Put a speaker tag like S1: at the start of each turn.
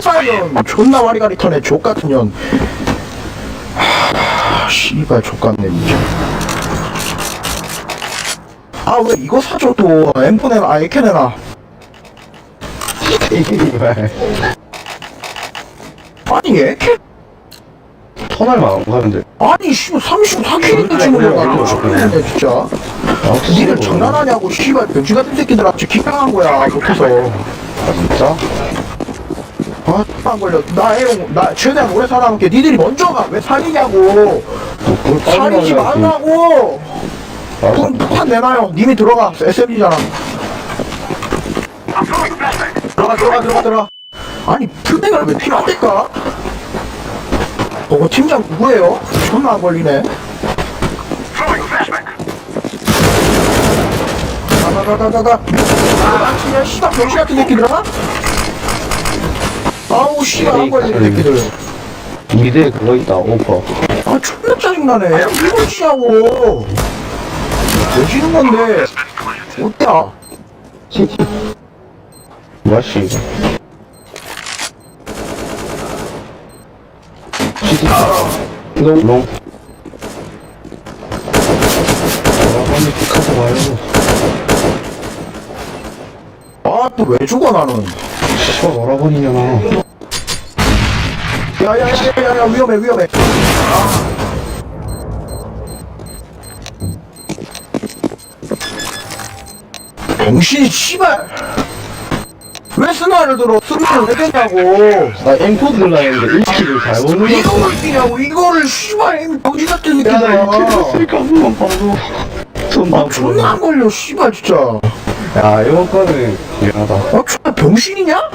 S1: 씨발년. 존나 와리가리 턴에 족같은 년. 하, 씨발 족같네 진짜 아 왜 이거 사줘 또. 엠포 내놔 아 에케 내놔 아니 에케?
S2: 터널만 안 가는데.
S1: 아니 씨발 34킬인데 지금
S2: 그래,
S1: 내가
S2: 그래,
S1: 죽겠네 진짜.
S2: 아,
S1: 니들 장난하냐고 씨발. 병신 같은 새끼들한테 기강한 거야 못해서.
S2: 아, 진짜?
S1: 아, 안 걸려. 나 애용, 나 최대한 오래 살아남게. 니들이 먼저 가. 왜 살이냐고.
S2: 뭐,
S1: 살이지. 말라고. 돈 폭탄 내놔요. 님이 들어가. SMG잖아. 들어가, 들어가, 들어가, 들어가. 아니, 풀대가 왜 필요합니까? 어, 팀장 누구예요? 존나 안 걸리네. 가, 가, 가, 가, 가. 아, 그냥 씨발 병신 같은 새끼들아? 아우, 씨발 안 걸리는 새끼들.
S2: 미드에 그거 있다, 오퍼.
S1: 아 존나 짜증나네 이걸 치냐고 왜 지는 건데 어때야.
S2: 뭐야씨, 이거. 치치. 롱, 롱. 아, 빨리 픽하고 가요.
S1: 아또 왜 죽어 나는
S2: 씨발, 얼어버리냐나.
S1: 야야야야야 위험해 위험해 아. 병신이 씨발 왜 스나를 들어 스나를 왜 되냐고
S2: 나 앵포 들라 했는데 1킬을 잘못 눌렀어.
S1: 이거를 뛰냐고 이거를 씨발 병신 같은
S2: 야,
S1: 새끼들아
S2: 1킬 했으니까 한 번만 봐도. 손아나
S1: 존나 안 걸려 씨발 진짜
S2: 야, 이번 거는 미안하다.
S1: 아 존나 병신이냐?